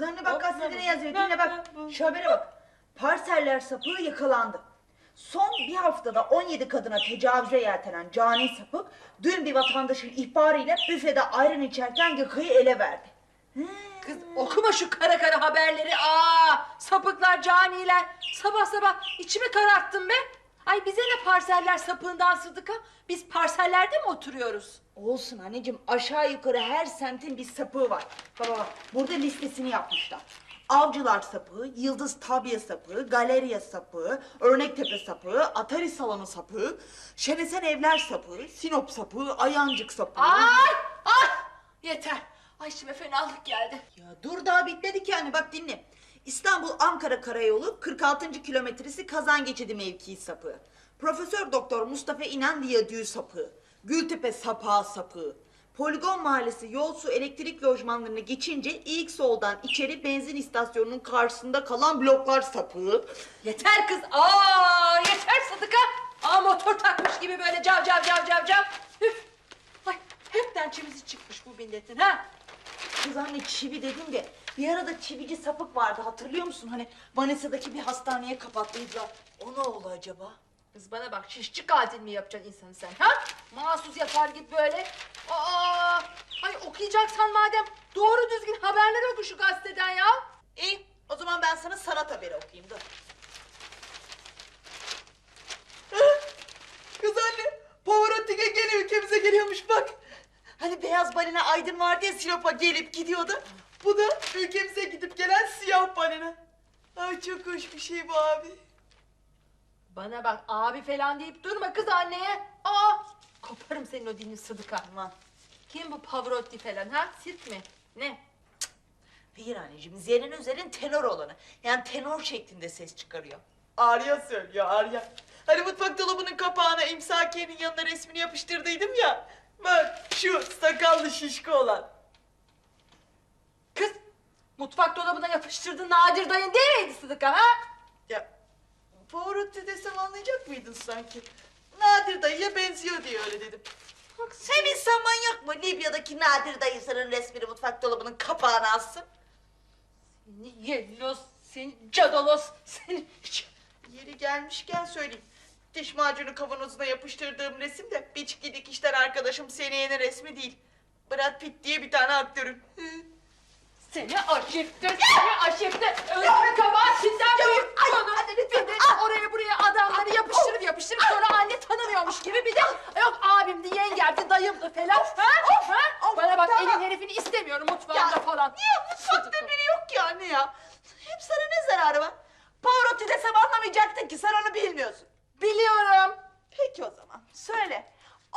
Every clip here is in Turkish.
Kız anne bak gazetede yazıyor dinle bak. Şu habere bak. Parseller sapığı yakalandı. Son bir haftada 17 kadına tecavüze yeltenen cani sapık dün bir vatandaşın ihbarıyla büfede ayran içerken yakayı ele verdi. Kız okuma şu kara kara haberleri. Aa, sapıklar, caniler. Sabah sabah içimi kararttın be. Ay bize ne parseller sapığından Sıdıka? Biz parsellerde mi oturuyoruz? Olsun anneciğim aşağı yukarı her semtin bir sapığı var. Baba bak burada listesini yapmışlar. Avcılar sapığı, Yıldız Tabya sapığı, Galeriya sapığı, Örnektepe sapığı, Atari salonu sapığı, Şenesen Evler sapığı, Sinop sapığı, Ayancık sapığı. Ay! Ah! Yeter. Ay içime fenalık geldi. Ya dur daha bitmedik yani bak dinle. İstanbul Ankara Karayolu 46. kilometresi Kazan Geçidi mevkii sapığı. Profesör Doktor Mustafa İnan Viyadüğü sapığı. Gültepe Sapağı sapığı. Poligon Mahallesi yol su elektrik lojmanlarını geçince ilk soldan içeri benzin istasyonunun karşısında kalan bloklar sapığı. Yeter kız. Aa, yeter Sıdıka. Aa motor takmış gibi böyle cav cav cav cav cav. Üf. Ay hepten çimizi çıkmış bu milletin ha. Kız anne çivi dedim de bir arada çivici sapık vardı hatırlıyor musun? Hani Manisa'daki bir hastaneye kapattıydılar. O ne oldu acaba? Kız bana bak şişçi katil mi yapacaksın insanı sen ha? Mahsus yatar git böyle. Aa, ay okuyacaksan madem doğru düzgün haberler oku şu gazeteden ya. İyi o zaman ben sana sanat haberi okuyayım dur. Kız anne Pavarotti gene ülkemize geliyormuş bak. Hani beyaz balina Aydın vardı ya Sinop'a gelip gidiyordu. Bu da ülkemize gidip gelen siyah balina. Ay çok hoş bir şey bu abi. Bana bak abi falan deyip durma kız anneye. Aa, koparım senin o dilini Sıdıka. Aman. Kim bu Pavarotti falan ha? Sirk mi? Ne? Hayır anneciğim Zerrin Özer'in tenor olanı. Yani tenor şeklinde ses çıkarıyor. Arya söylüyor Arya. Hani mutfak dolabının kapağına imsakiyenin yanına resmini yapıştırdıydım ya. Bak şu sakallı şişko olan. Kız mutfak dolabına yapıştırdığın Nadir dayın değil miydi Sıdıka ha? Ya Pavarotti desem anlayacak mıydın sanki? Nadir dayıya benziyor diye öyle dedim. Bak sen insan manyak mı? Libya'daki Nadir dayısının resmini mutfak dolabının kapağına assın. Seni yellos, seni cadalos, seni... Yeri gelmişken söyleyeyim. Diş macunu kavanozuna yapıştırdığım resim de biçki dikişten arkadaşım Seniye'nin resmi değil. Brad Pitt diye bir tane aktörün. Seni aşıftı, seni aşıftı. Özgür kabahat sizden büyük. ay, Konu. anne lütfen. Oraya buraya adamları yapıştırıp yapıştırıp sonra anne tanımıyormuş gibi bir de yok abimdi, yengemdi, dayımdı falan. Ha? Ha? of, Bana bak tamam. elin herifini istemiyorum mutfağında falan. Niye mutfakta biri yok ki anne ya? Hem sana ne zararı var? Pavarotti desem anlamayacaktın ki sen onu bilmiyorsun. Biliyorum. Peki o zaman söyle.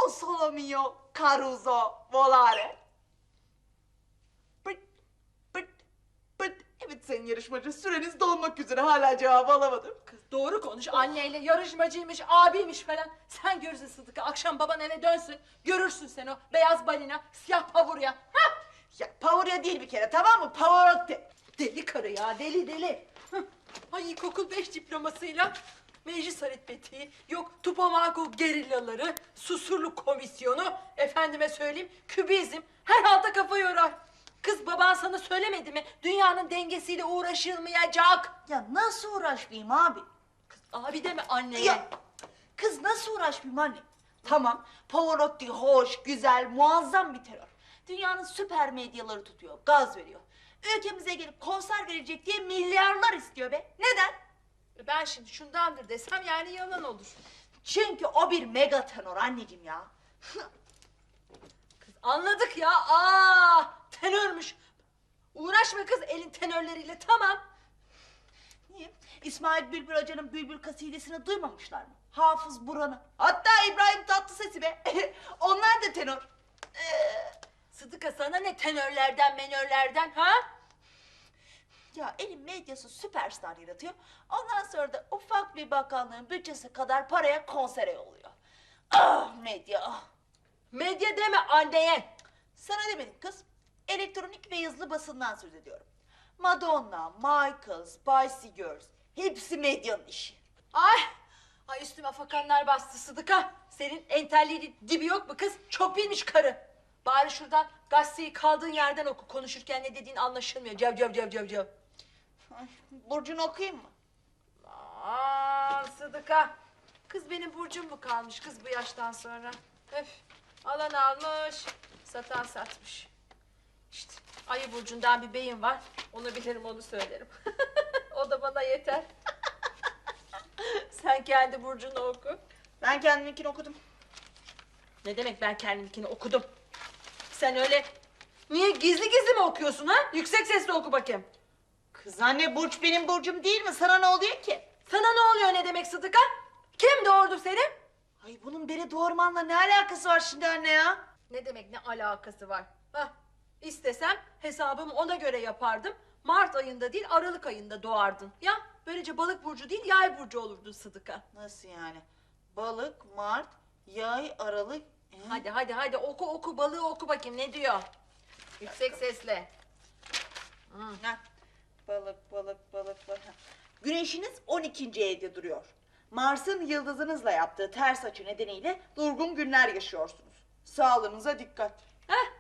O solo mio Caruso volare. Pıt pıt pıt. Evet yarışmacı süreniz dolmak üzere hala cevabı alamadım. Kız doğru konuş anneyle yarışmacıymış, abiymiş falan. Sen görürsün Sıdık'a akşam baban eve dönsün. Görürsün sen o beyaz balina, siyah pavurya. Ha? Ya Pavurya değil bir kere tamam mı? Pavarotti. Deli karı ya deli deli. Hıh. Ay ilkokul beş diplomasıyla meclis aritmetiği, yok Tupamago gerillaları, susurluk komisyonu, efendime söyleyeyim kübizm her halde kafa yorar. Kız baban sana söylemedi mi? Dünyanın dengesiyle uğraşılmayacak. Ya nasıl uğraşmayayım abi? Kız abi deme anneye. Ya kız nasıl uğraşmayayım anne? Tamam Pavarotti hoş, güzel, muazzam bir terör. Dünyanın süper medyaları tutuyor, gaz veriyor. Ülkemize gelip konser verecek diye milyarlar istiyor be. Neden? Ben şimdi şundandır desem yani yalan olur. Çünkü o bir mega tenor anneciğim ya. Anladık ya. Aa, tenörmüş. Uğraşma kız elin tenörleriyle tamam. Niye? İsmail Bülbül Hoca'nın Bülbül kasidesini duymamışlar mı? Hafız Buran'ı. Hatta İbrahim Tatlıses'i be. Onlar da tenor. Sıdıka sana ne tenörlerden menörlerden ha? Ya elin medyası süperstar yaratıyor. Ondan sonra da ufak bir bakanlığın bütçesi kadar paraya konsere yolluyor. Ah medya. ah. Medya deme anneye. Sana demedim kız. Elektronik ve yazılı basından söz ediyorum. Madonna, Michael, Spicy Girls. Hepsi medyanın işi. Ay, ay üstüme fakanlar bastı Sıdıka. Senin entelliğinin dibi yok mu kız? Çok bilmiş karı. Bari şuradan gazeteyi kaldığın yerden oku. Konuşurken ne dediğin anlaşılmıyor. Cev cev cev cev cev. Ay, Burcu'nu okuyayım mı? Aa Sıdıka. Kız benim burcum mu kalmış kız bu yaştan sonra? Öf. Alan almış, satan satmış. İşte ayı burcundan bir beyim var. Onu bilirim onu söylerim. o da bana yeter. Sen kendi burcunu oku. Ben kendiminkini okudum. Ne demek ben kendimkini okudum? Sen öyle niye gizli gizli mi okuyorsun ha? Yüksek sesle oku bakayım. Kız anne Burç benim burcum değil mi? Sana ne oluyor ki? Sana ne oluyor ne demek Sıdıka? Kim doğurdu seni? Ay bunun beni doğurmanla ne alakası var şimdi anne ya? Ne demek ne alakası var? Hah, istesem hesabımı ona göre yapardım. Mart ayında değil Aralık ayında doğardın. Ya böylece balık burcu değil yay burcu olurdun Sıdıka. Nasıl yani? Balık, Mart, Yay, Aralık. e? Hadi hadi hadi oku oku balığı oku bakayım ne diyor? Yüksek sesle. Ha, Balık, balık, balık, balık. Güneşiniz 12. evde duruyor. Mars'ın yıldızınızla yaptığı ters açı nedeniyle durgun günler yaşıyorsunuz. Sağlığınıza dikkat. Heh,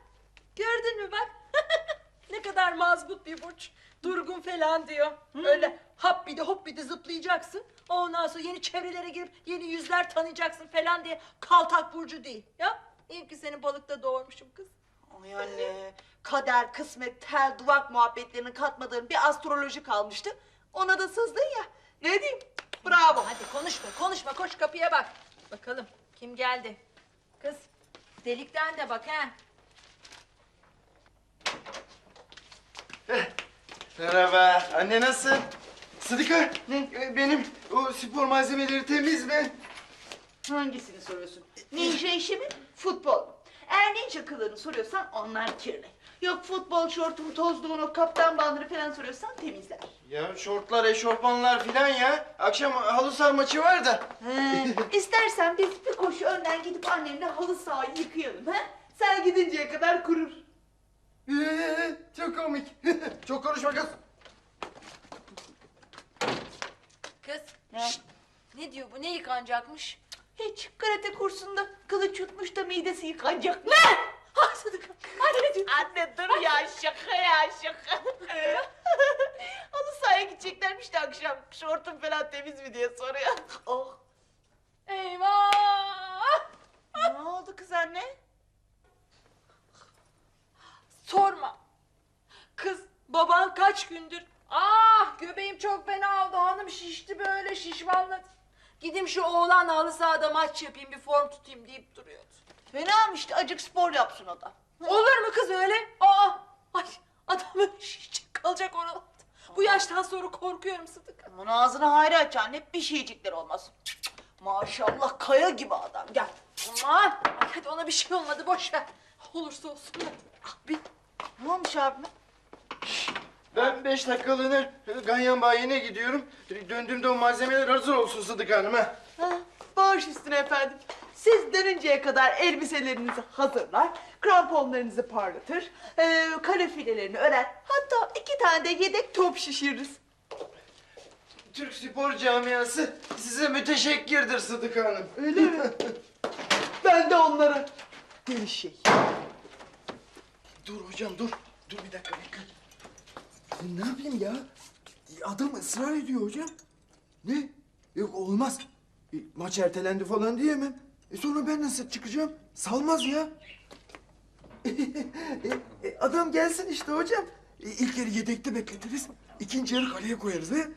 gördün mü bak? ne kadar mazbut bir burç. Durgun falan diyor. Öyle hap bir de hop bir de zıplayacaksın. Ondan sonra yeni çevrelere girip yeni yüzler tanıyacaksın falan diye kaltak burcu değil. Ya iyi ki seni balıkta doğurmuşum kız. Ay anne, kader, kısmet, tel, duvak muhabbetlerini katmadığım bir astroloji kalmıştı. Ona da sızdın ya. Ne diyeyim? Bravo. Hadi konuşma konuşma koş kapıya bak. Bakalım kim geldi? Kız delikten de bak ha. Merhaba. Anne nasılsın? Sıdıka. Ne? Benim o spor malzemeleri temiz mi? Hangisini soruyorsun? Ninja işi mi? Futbol mu? Eğer ninja kılığını soruyorsan onlar kirli. Yok futbol şortum, tozluğun, o kaptan bandını falan soruyorsan temizler. Ya şortlar, eşofmanlar filan ya. Akşam halı saha maçı var da. He, istersen biz bir koşu önden gidip annemle halı sahayı yıkayalım. He? Sen gidinceye kadar kurur. Ee, Çok komik. Çok konuşma kız. Kız Ne? ne diyor bu ne yıkanacakmış? Hiç karate kursunda kılıç yutmuş da midesi yıkanacak. Ne? Ha Sıdıka anne diyor. Anne dur ya şaka ya şaka. halı sahaya gideceklermiş de akşam şortum falan temiz mi diye soruyor. Oh. Eyvah! Ne oldu kız anne? Sorma. Kız baban kaç gündür ah göbeğim çok fena oldu hanım şişti böyle şişmanladı. Gideyim şu oğlanla halı sahada maç yapayım bir form tutayım deyip duruyordu. Fena işte acık spor yapsın o da. Olur mu kız öyle? Aa! Ay adam böyle şişecek kalacak oralarda. Bu yaştan sonra korkuyorum Sıdık. Aman ağzını hayra aç anne bir şeycikler olmaz. Cık cık. Maşallah kaya gibi adam gel. Aman! Ay hadi ona bir şey olmadı boş ver. Olursa olsun. Ah, bir Ne olmuş abime? Ben beş dakikalığına ganyan bayine gidiyorum. Döndüğümde o malzemeler hazır olsun Sıdıka Hanım ha. Ha, bağış üstüne efendim. Siz dönünceye kadar elbiselerinizi hazırlar, kramponlarınızı parlatır, e, kale filelerini örer. Hatta iki tane de yedek top şişiririz. Türk spor camiası size müteşekkirdir Sıdıka Hanım. Öyle mi? ben de onlara deli şey. Dur hocam dur. Dur bir dakika bekle. Ben ne yapayım ya? Adam ısrar ediyor hocam. Ne? Yok olmaz. E, maç ertelendi falan diyemem. E sonra ben nasıl çıkacağım? Salmaz ya. E, e, adam gelsin işte hocam. E, ilk yarı yedekte bekletiriz. İkinci yarı kaleye koyarız he.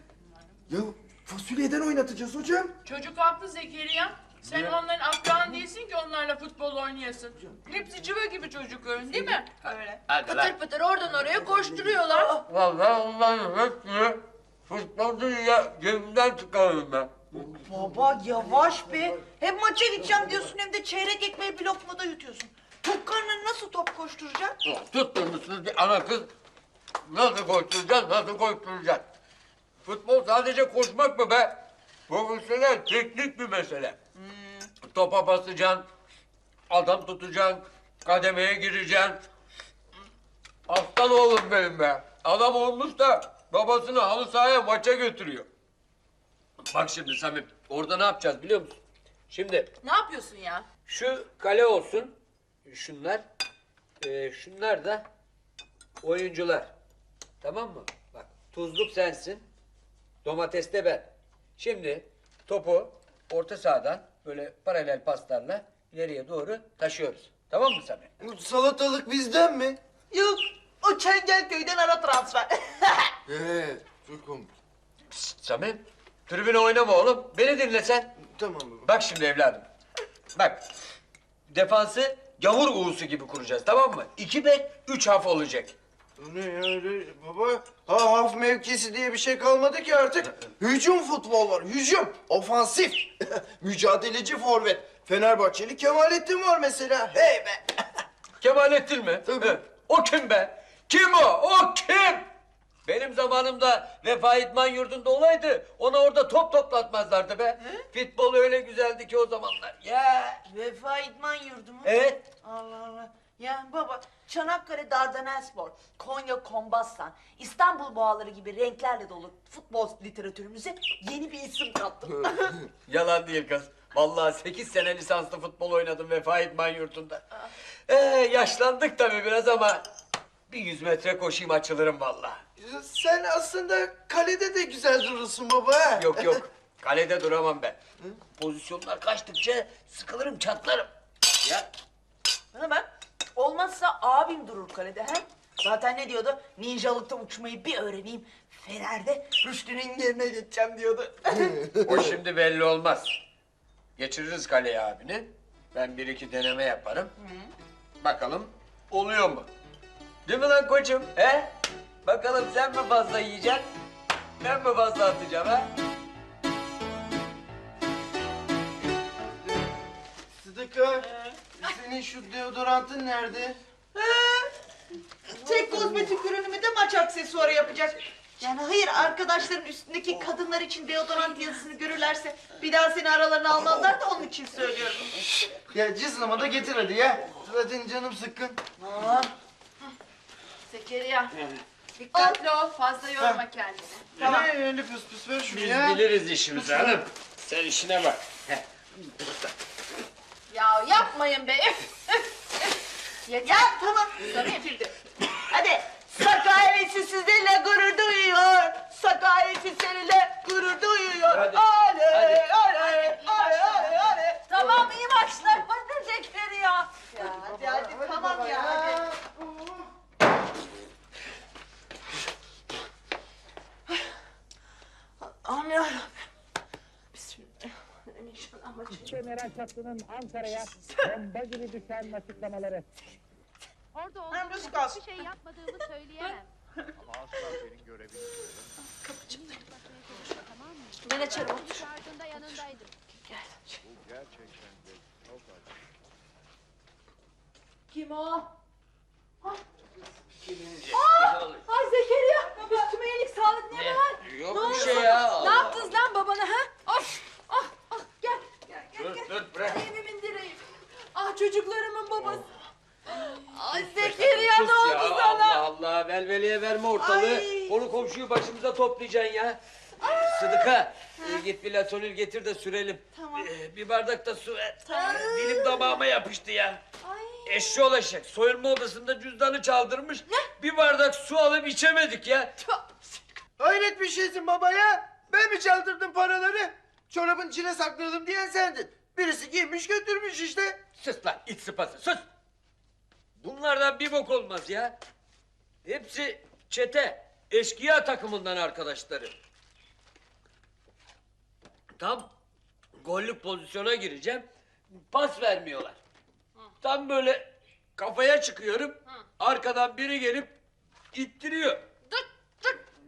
Ya fasulyeden oynatacağız hocam. Çocuk haklı Zekeriya. Sen onların akran değilsin ki onlarla futbol oynayasın. Hepsi cıva gibi çocukların değil mi? Öyle. pıtır pıtır oradan oraya koşturuyorlar. Vallahi onların hepsini futbolcu ya cebimden çıkarırım ben. Baba yavaş be. Hem maça gideceğim diyorsun hem de çeyrek ekmeği bir lokmada yutuyorsun. Tok karnına nasıl top koşturacaksın? Tutturmuşsunuz bir ana kız. Nasıl koşturacağız, nasıl koşturacağız? Futbol sadece koşmak mı be? Profesyonel, teknik bir mesele. Topa basacaksın, adam tutacaksın, kademeye gireceksin. Aslan oğlum benim be. Adam olmuş da babasını halı sahaya maça götürüyor. Bak şimdi Samim, orada ne yapacağız biliyor musun? Şimdi Ne yapıyorsun ya? Şu kale olsun. Şunlar. Ee, şunlar da oyuncular. Tamam mı? Bak tuzluk sensin. Domates de ben. Şimdi topu orta sahadan böyle paralel paslarla ileriye doğru taşıyoruz. Tamam mı Samet? Bu salatalık bizden mi? Yok o Çengelköy'den ara transfer. He, çok komik. Tribüne oynama oğlum. Beni dinle sen. Tamam baba. Bak şimdi evladım. Bak. Defansı gavur uğusu gibi kuracağız tamam mı? İki bek, üç haf olacak. Ne ya öyle baba? Ha haf mevkisi diye bir şey kalmadı ki artık. Hücum futbol var, hücum. Ofansif. Mücadeleci forvet. Fenerbahçeli Kemalettin var mesela. Hey be. Kemalettin mi? Tabii. He. O kim be? Kim o? O kim? Benim zamanımda Vefa İdman Yurdu'nda olaydı ona orada top toplatmazlardı be. Futbol öyle güzeldi ki o zamanlar. Ya. Vefa İdman Yurdu mu? Evet. Allah Allah. Ya baba Çanakkale Dardanelspor, Konya Kombassan, İstanbul Boğaları gibi renklerle dolu futbol literatürümüze yeni bir isim kattım. Yalan değil kız. Vallahi sekiz sene lisanslı futbol oynadım Vefa İdman Yurdu'nda. Ee, yaşlandık tabii biraz ama bir yüz metre koşayım açılırım vallahi. Sen aslında kalede de güzel durursun baba. ha. Yok yok. Kalede duramam ben. Pozisyonlar kaçtıkça sıkılırım, çatlarım. Ya Bana bak olmazsa abim durur kalede he. Zaten ne diyordu? Ninjalıkta uçmayı bir öğreneyim. Fener'de Rüştü'nün yerine geçeceğim diyordu. o şimdi belli olmaz. Geçiririz kaleye abini. Ben bir iki deneme yaparım. Bakalım oluyor mu? Değil mi lan koçum? He? Bakalım sen mi fazla yiyeceksin? Ben mi fazla atacağım ha? Sıdıka, senin şu deodorantın nerede? Tek kozmetik ürünümü de maç aksesuarı yapacak. Yani hayır arkadaşların üstündeki kadınlar için deodorant yazısını görürlerse bir daha seni aralarına almazlar da onun için söylüyorum. Ya cızlama da getir hadi ya. Zaten canım sıkkın. Aa, Zekeriya. Dikkatli ol fazla yorma kendini. Tamam. Ne öyle püs püs ver şunu Biz ya. biliriz işimizi hanım. Sen işine bak. Heh. Ya yapmayın be. Üf, üf, üf. Yeter. Ya tamam. Samet. Hadi. Sakareti sizinle gurur duyuyor. Sakareti seninle gurur duyuyor. Hadi, Oley, hadi. oley, oley, oley, oley. Tamam iyi maçlar. Hadi Zekeriya. Ya hadi hadi tamam ya hadi. Amin yarabbim. Bismillah. İnşallah maçı. Meral Çaklı'nın Ankara'ya bomba gibi düşen açıklamaları. Orada olduğum alsın. hiçbir şey yapmadığımı söyleyemem. tamam mı? Ben açarım. Beni çağırdığında yanındaydım. Kim o? Ay Zekeriya. Üstüme iyilik sağlık ne var? Yok bir şey ya. Ne yaptınız lan babana ha? Of! Ah! Ah! Gel! Gel gel Dur gel. dur bırak. Evimin direği. Ah çocuklarımın babası. Ay Zekeriya ne Sus ya, oldu sana? Allah Allah velveliye verme ortalığı. Ay. Konu komşuyu başımıza toplayacaksın ya. Sıdıka e, git bir lasonil getir de sürelim. Tamam. E, bir bardak da su ver. Tamam. Dilim damağıma yapıştı ya. Ay. Eşşi olacak. Soyunma odasında cüzdanı çaldırmış. Bir bardak su alıp içemedik ya. Hayret bir şeysin baba ya. Ben mi çaldırdım paraları? Çorabın içine sakladım diyen sendin. Birisi girmiş götürmüş işte. Sus lan iç sıpası sus. Bunlardan bir bok olmaz ya. Hepsi çete. Eşkıya takımından arkadaşları. Tam gollük pozisyona gireceğim. Pas vermiyorlar. Tam böyle kafaya çıkıyorum. Arkadan biri gelip ittiriyor.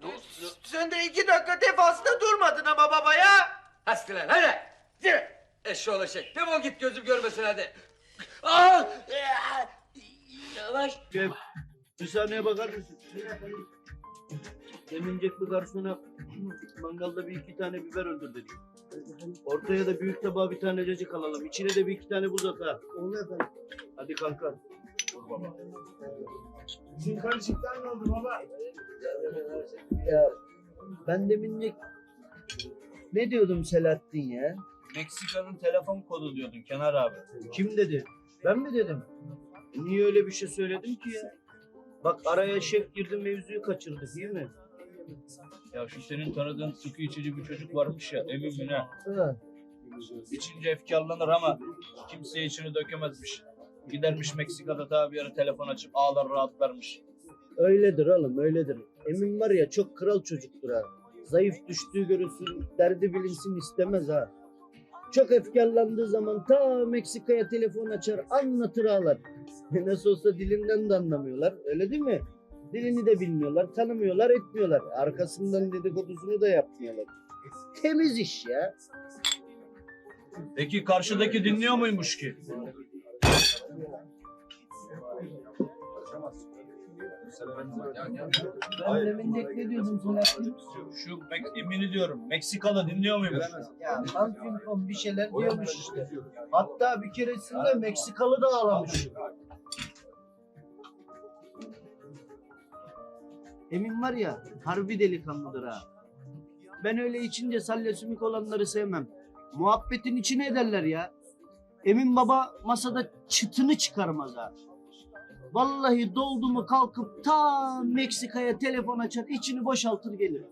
Dur dur. Sen de iki dakika defasında durmadın ama baba ya. Hadi lan hadi. Yürü. Eşşoğlu şey. Defol git gözüm görmesin hadi. Aa! Yavaş. Şef, bir saniye bakar mısın? Demincek bir garsona mangalda bir iki tane biber öldür dedik. Ortaya da büyük tabağa bir tane cacık alalım. İçine de bir iki tane buz at ha. Oldu efendim. Hadi kanka. Sizin karışıklar ne oldu baba? Ya ben demincek ne diyordum Selahattin ya? Meksika'nın telefon kodu diyordun Kenar abi. Kim dedi? Ben mi dedim? Niye öyle bir şey söyledim ki ya? Bak araya şef girdi mevzuyu kaçırdı değil mi? Ya şu senin tanıdığın sıkı içici bir çocuk varmış ya Emin mi ne? Ha. İçince efkarlanır ama kimseye içini dökemezmiş. Gidermiş Meksika'da daha bir ara telefon açıp ağlar rahatlarmış. Öyledir oğlum öyledir. Emin var ya çok kral çocuktur ha. Zayıf düştüğü görülsün, derdi bilinsin istemez ha. Çok efkarlandığı zaman ta Meksika'ya telefon açar, anlatır ağlar. Nasıl olsa dilinden de anlamıyorlar, öyle değil mi? Dilini de bilmiyorlar, tanımıyorlar, etmiyorlar. Arkasından dedikodusunu da yapmıyorlar. Temiz iş ya. Peki karşıdaki dinliyor muymuş ki? Ben demin de ne diyordum Selahattin? Şu Mek- Emin'i diyorum. Meksikalı dinliyor muymuş? Ya Anfinkon bir şeyler diyormuş işte. Hatta bir keresinde Meksikalı da ağlamış. Emin var ya harbi delikanlıdır ha. Ben öyle içince salya sümük olanları sevmem. Muhabbetin içine ederler ya. Emin baba masada çıtını çıkarmaz ha. Vallahi doldu mu kalkıp ta Meksika'ya telefon açar içini boşaltır gelir.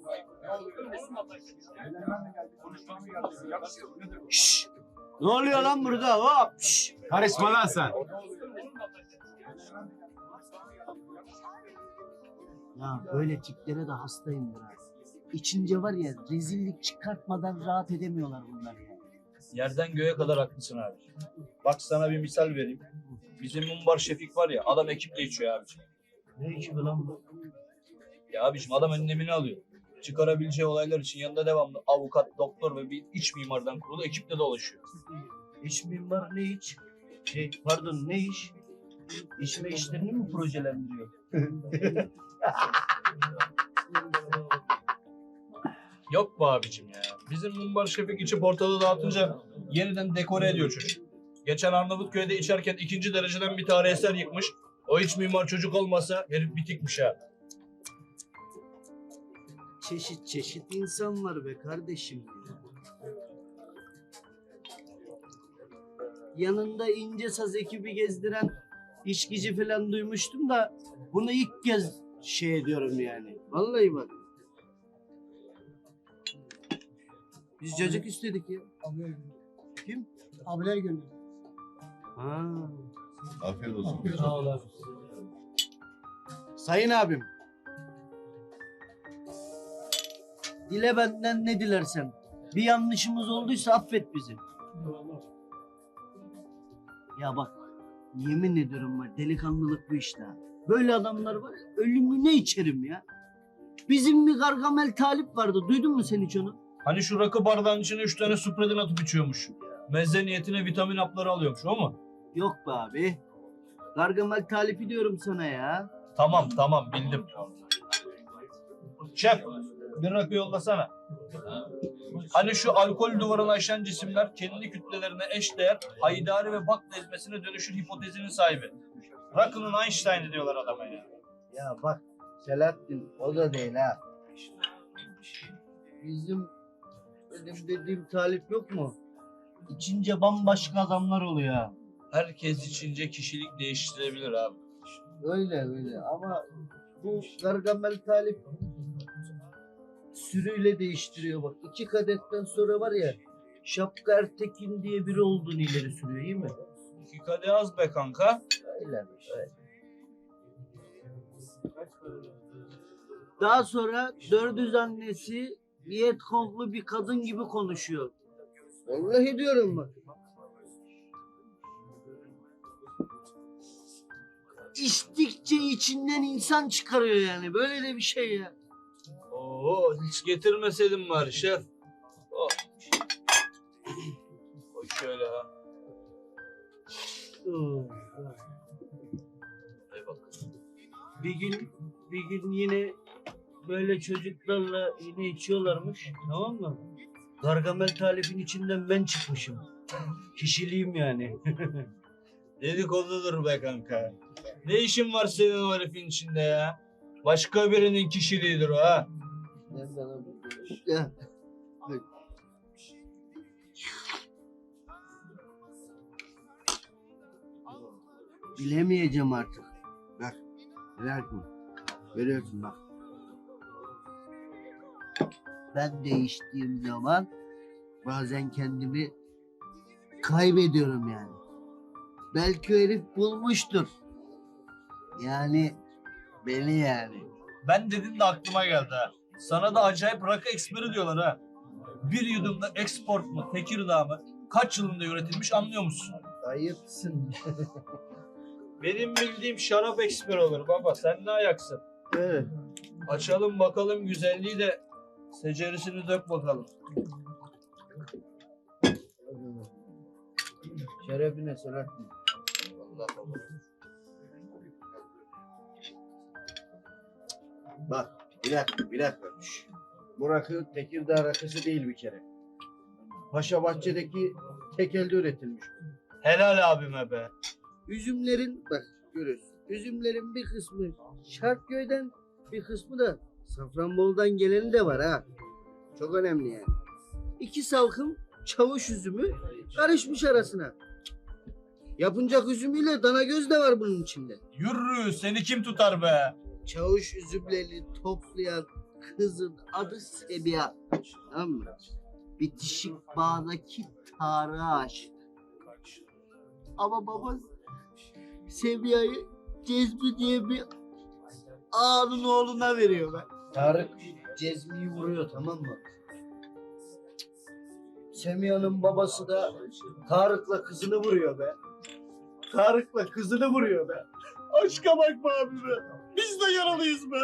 Şşş! Ne oluyor lan burada? Hop! Şşş! Karışma lan sen. Ya böyle tiplere de hastayımdır ha. İçince var ya rezillik çıkartmadan rahat edemiyorlar bunlar. Yerden göğe kadar haklısın abi. Bak sana bir misal vereyim. Bizim Mumbar Şefik var ya adam ekiple içiyor abiciğim. Ne bu lan bu? Ya abiciğim adam önlemini alıyor. Çıkarabileceği olaylar için yanında devamlı avukat, doktor ve bir iç mimardan kurulu ekiple dolaşıyor. İş mimar ne iş? Şey pardon ne iş? İşme işlerini mi projelendiriyor? Yok bu abicim ya. Bizim Mumbar Şefik içip ortalığı dağıtınca yeniden dekore ediyor çocuk. Geçen Arnavutköy'de içerken ikinci dereceden bir tarihi eser yıkmış. O iç mimar çocuk olmasa herif bitikmiş ha. Çeşit çeşit insan var be kardeşim. Yanında ince saz ekibi gezdiren içkici falan duymuştum da bunu ilk kez şey ediyorum yani. Vallahi bak. Biz cacık istedik ya. Kim? Abiler günü. Ha. Afiyet olsun. Sayın abim. Dile benden ne dilersen. Bir yanlışımız olduysa affet bizi. Ya bak yemin ediyorum var delikanlılık bu işte. Böyle adamlar var ölümüne içerim ya. Bizim bir Gargamel Talip vardı. Duydun mu sen hiç onu? Hani şu rakı bardağın içine üç tane supredin atıp içiyormuş. Meze niyetine vitamin hapları alıyormuş o mu? Yok be abi. Gargamel Talip'i diyorum sana ya. Tamam tamam bildim. Şef bir rakı yollasana. Hani şu alkol duvarını aşan cisimler kendi kütlelerine eşdeğer haydari ve bak ezmesine dönüşür hipotezinin sahibi. Rakının Einstein'ı diyorlar adama ya. Ya bak Selahattin o da değil ha. Bizim benim dediğim talip yok mu? İçince bambaşka adamlar oluyor ha. Herkes içince kişilik değiştirebilir abi. Öyle öyle ama bu Gargamel talip sürüyle değiştiriyor bak. İki kadetten sonra var ya Şapka Ertekin diye biri olduğunu ileri sürüyor iyi mi? İki kadeh az be kanka. Öyle öyle. Daha sonra dördüz annesi Vietconglu bir kadın gibi konuşuyor. Vallahi diyorum bak. İçtikçe içinden insan çıkarıyor yani. Böyle de bir şey ya. Oo hiç getirmeseydin bari şef. Oh. Koy şöyle ha. Hay bakalım. Bir gün bir gün yine böyle çocuklarla yine içiyorlarmış tamam mı? Gargamel talifin içinden ben çıkmışım. Kişiliğim yani. Dedikodudur be kanka. Ne işin var senin o herifin içinde ya? Başka birinin kişiliğidir o ha. Bilemeyeceğim artık. Bak, Lakin, görüyorsun bak. Ben değiştiğim zaman bazen kendimi kaybediyorum yani. Belki o herif bulmuştur. Yani beni yani. Ben dedin de aklıma geldi ha. Sana da acayip rakı eksperi diyorlar ha. Bir yudumda export mu, Tekirdağ mı, kaç yılında üretilmiş anlıyor musun? Ayıpsın. Benim bildiğim şarap eksperi olur baba. Sen ne ayaksın? evet. Açalım bakalım güzelliği de secerisini dök bakalım. Şerefine Selahattin. Allah Allah. Bak bir dakika bir dakika. Şş. Bu rakı Tekirdağ rakısı değil bir kere. Paşa Bahçe'deki tekelde üretilmiş. Helal abime be. Üzümlerin bak görüyorsun. Üzümlerin bir kısmı Şartköy'den bir kısmı da Safranbolu'dan geleni de var ha. Çok önemli yani. İki salkım çavuş üzümü karışmış arasına. Yapıncak üzümüyle dana göz de var bunun içinde. Yürü seni kim tutar be? Çavuş üzümlerini toplayan kızın adı Sebiha. Tamam mı? Bitişik bağdaki Tarık'a aşık. Ama baba Sebiha'yı Cezmi diye bir ağanın oğluna veriyor ben. Tarık Cezmi'yi vuruyor tamam mı? Semiha'nın babası da Tarık'la kızını vuruyor be. Tarık'la kızını vuruyor be. Aşka bak be abi be. Biz de yaralıyız be.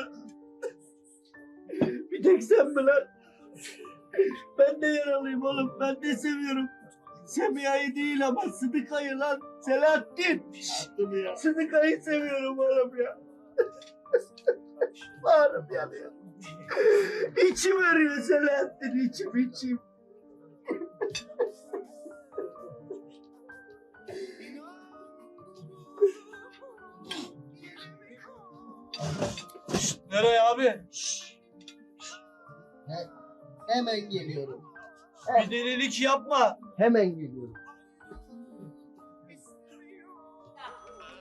Bir tek sen mi lan? Ben de yaralıyım oğlum. Ben de seviyorum. Semiha'yı değil ama Sıdıka'yı lan. Selahattin. Sıdıka'yı seviyorum oğlum ya. Bağrım yanıyor. İçim arıyor Selahattin. içim içim. Şşt, nereye abi? Hemen geliyorum. Bir delilik yapma. Hemen geliyorum.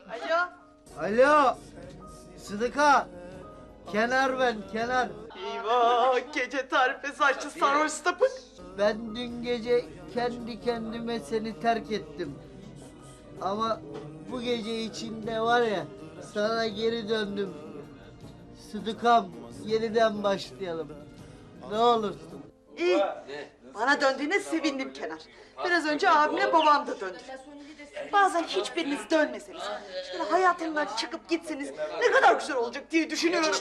Alo. Alo. Sıdıka. Kenar ben kenar. Eyvah gece tarife saçlı sarhoş sapık. Ben dün gece kendi kendime seni terk ettim. Ama bu gece içinde var ya sana geri döndüm. Sıdıkam yeniden başlayalım. Ne olursun. İyi. Bana döndüğüne sevindim Kenar. Biraz önce abimle babam da döndü. Bazen hiçbiriniz dönmeseniz, şöyle hayatımdan çıkıp gitseniz ne kadar güzel olacak diye düşünüyorum.